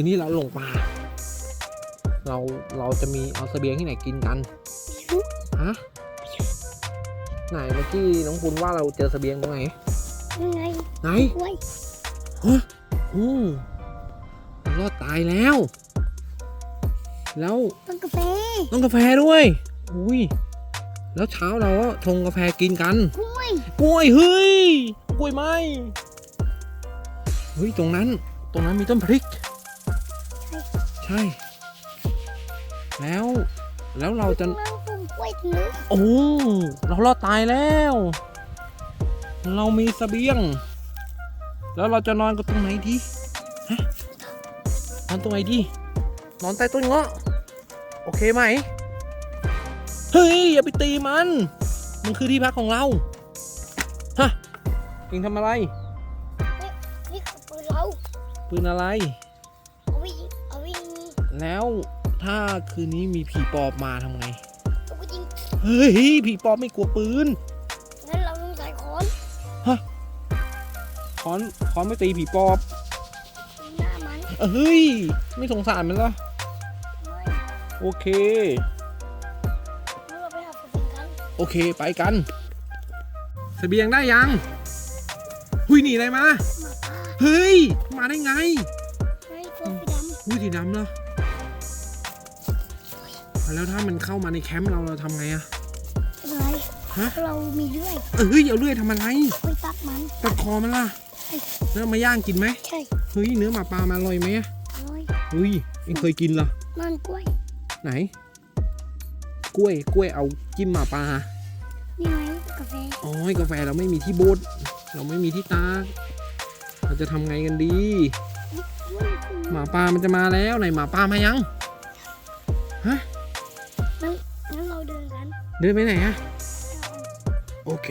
คืนนี้เราลงป่าเราเราจะมีเอาเสบียงที่ไหนกินกันฮะไหนเมื่อกี้น้องคุณว่าเราเจอเสบียงตรงไหนยังไงไหนกล้วยอืมรอดตายแล้ว แล้วต้นกาแฟต้องกาแฟด้วย อุ้ยแล้วเช้าเราก็ชงกาแฟกินกัน กล้วย กล้วยเฮ้ย กล้วยไหมเฮ้ย ตรงนั้น ตรงนั้นมีต้นพริก ใช่ แล้วแล้วเราจะ เราปลูกกล้วยถึงนึกโอ้เรารอดตายแล้ว เรามีเสบียง แล้วเราจะนอนกันตรงไหนดีฮะนอนตรงไหนดีนอนใต้ต้นเงาะโอเคไหมเฮ้ยอย่าไปตีมัน มันคือที่พักของเราฮะเองทำอะไร นี่คือปืนเรา ปืนอะไร แล้วถ้าคืนนี้มีผีปอบมาทำไงเอาไว้ยิงเฮ้ยผีปอบไม่กลัวปืนงั้นเราต้องใส่ค้อนค้อนค้อนไม่ตีผีปอบหน้ามันเฮ้ย ไม่สงสารมันเหรอไม่โอเค งั้นเราไปหาปืนกันโอเคไปกันเสบียงได้ยังหุยหนีอะไรมา หมาป่าเฮ้ย มาได้ไงไอ้ตัวสีดหุยสีดำเหรอ แล้วถ้ามันเข้ามาในแคมป์เราเราทำไงอะำเป็นไรฮะเรามีเลื่อยเอ้ยเอาเลื่อยทำอะไรไปตัดมันตัดคอมันล่ะแล้วเอามาย่างกินไหมใช่เฮ้ยเนื้อหมาปลามาอร่อยไหมอะอร่อยเฮ้ยเอ็งเคยกินเหรอมันกล้วย ไหน กล้วยกล้วยเอาจิ้มหมาปลานี่ไงกาแฟอ๋อกาแฟเราไม่มีที่บดเราไม่มีที่ตากเราจะทำไงกันดี หมาป่ามันจะมาแล้วไหนหมาป่ามายังงั้ เดินไปไหนอะโอเค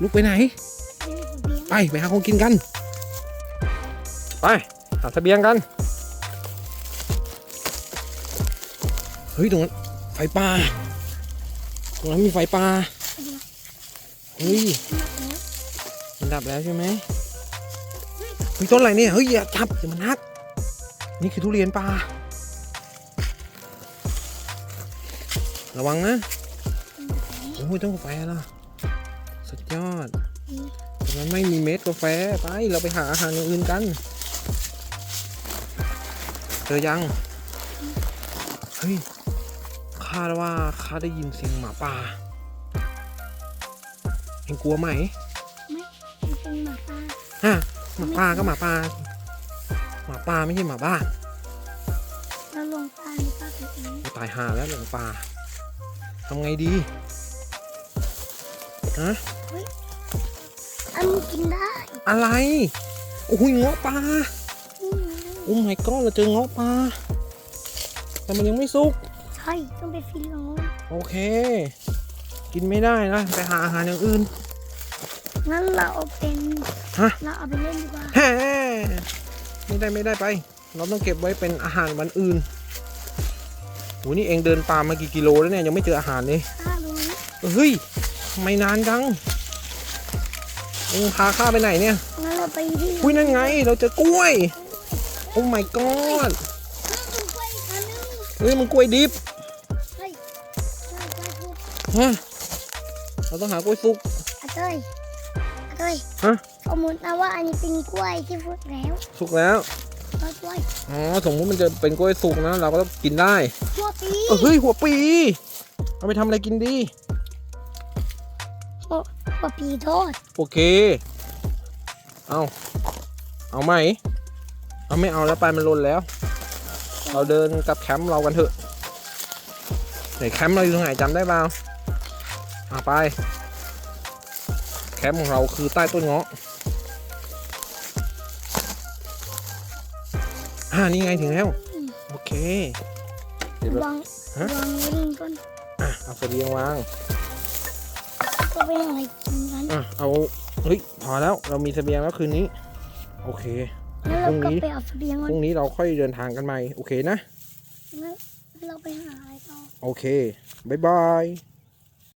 ลุกไปไหนไปหาเสบียงไป ไปหาของกินกัน ไป หาเสบียงกัน เฮ้ย ตรงนั้น ไฟป่าตรงนั้นมีไฟป่าเฮ้ยมันดับแล้วใช่ไหมมีต้นอะไรเนี่ย เฮ้ยอย่าจับเดี๋ยวมันหัก นี่คือทุเรียนป่า ระวังนะ โอ้ยต้องกาแฟล่ะ สุดยอดแต่มันไม่มีเม็ดกาแฟ ไป เราไปหาอาหารอย่างอื่นกัน เจอยัง เฮ้ยคาดว่าข้าได้ยินเสียงหมาป่า เอ็งกลัวไหมมันเป็นหมาป่าฮะหมาป่าก็หมาป่า หมาป่าไม่ใช่หมาบ้านเราลงป่าในป่าตัวเองตายห่าแล้วหลงป่า ทำไงดีฮะอันนี้กินได้ อะไร โอ้ยเงาะป่านี่ไงโอ้ my god เราเจอเงาะป่าแต่มันยังไม่สุก ใช่ ต้องไปฟิลโลนโอเค กินไม่ได้นะ ไปหาอาหารอย่างอื่น งั้นเราเอาเป็น ฮะ เราเอาไปเล่นดีกว่าแฮ่ไม่ได้ไม่ได้ไป เราต้องเก็บไว้เป็นอาหารวันอื่น โหนี่เองเดินป่ามากี่กิโลแล้วเนี่ยยังไม่เจออาหารเลยข้าตรงนี้เฮ้ยทำไมนานจังเองพาข้าไปไหนเนี่ยงั้นเราไปที่อุ้ยนั่นไง เราเจอกล้วย โอ้ my god ต้องไปอีกอันนึงเฮ้ยมันกล้วยดิบเฮ้ยเราไปทุกฮะเราต้องหากล้วยสุกอาเต้ยอาเต้ยฮะสมมตินะว่าอันนี้เป็นกล้วยที่ฟุดแล้ว สุกแล้วเรา กล้วยอ๋อสมมติมันจะเป็นกล้วยสุกนะ เราก็ต้องกินได้หัวปีเออเฮ้ยหัวปีเอาไปทำอะไรกินดีหัวหัวปีโทษโอเค เอาเอาไหมเอาไม่เอาแล้วไปมันลนแล้ว เราเดินกลับแคมป์เรากันเถอะไหนแคมป์เราอยู่ตรงไหนจำได้เปล่าอะไป แคมป์ของเราคือใต้ต้นเงาะ อ่านี่ไงถึงแล้ว โอเคเดี๋ยวเราวางฮะวางไว้นี่ก่อนอะเอาเสบียงวาง ก็ไปหาอะไรกินกันอะเอาเฮ้ยพอแล้วเรามีเสบียงแล้วคืนนี้ โอเค แล้วเราพรุ่งก็นี้ไปเอาเสบียงพก่อนรุ่งนี้เราค่อยเดินทางกันใหม่ โอเคนะ แล้วเราไปหาอะไรต่อ โอเค บ๊ายบาย